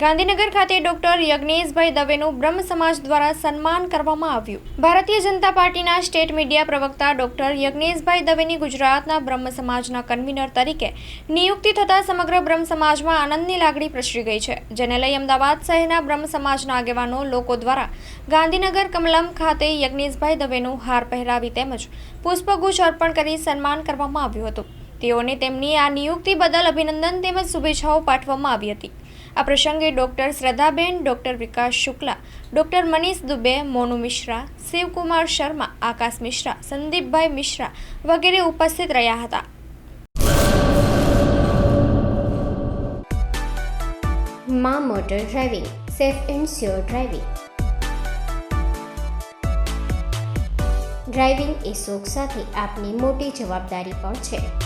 ગાંધીનગર ખાતે ડોક્ટર યજ્ઞેશભાઈ દવેનું બ્રહ્મ સમાજ દ્વારા સન્માન કરવામાં આવ્યું. ભારતીય જનતા પાર્ટીના સ્ટેટ મીડિયા પ્રવક્તા ડોક્ટર યજ્ઞેશભાઈ દવેની ગુજરાતના બ્રહ્મ સમાજના કન્વીનર તરીકે નિયુક્તિ થતાં સમગ્ર બ્રહ્મ સમાજમાં આનંદની લાગણી પ્રસરી ગઈ છે, જેને લઈ અમદાવાદ શહેરના બ્રહ્મ સમાજના આગેવાનો લોકો દ્વારા ગાંધીનગર કમલમ ખાતે યજ્ઞેશભાઈ દવેનું હાર પહેરાવી તેમજ પુષ્પગુચ્છ અર્પણ કરી સન્માન કરવામાં આવ્યું હતું. તેઓને તેમની આ નિયુક્તિ બદલ અભિનંદન તેમજ શુભેચ્છાઓ પાઠવવામાં આવી હતી. આ પ્રસંગે doctor Shraddhaben, doctor Vikas Shukla, doctor Manish Dubey, Monu Mishra, Shivkumar Sharma, Akash Mishra, Sandeepbhai Mishra વગેરે ઉપસ્થિત રહ્યા હતા. મા motor driving, safe and sure driving. Driving એ શોખ સાથે આપની મોટી જવાબદારી પણ છે.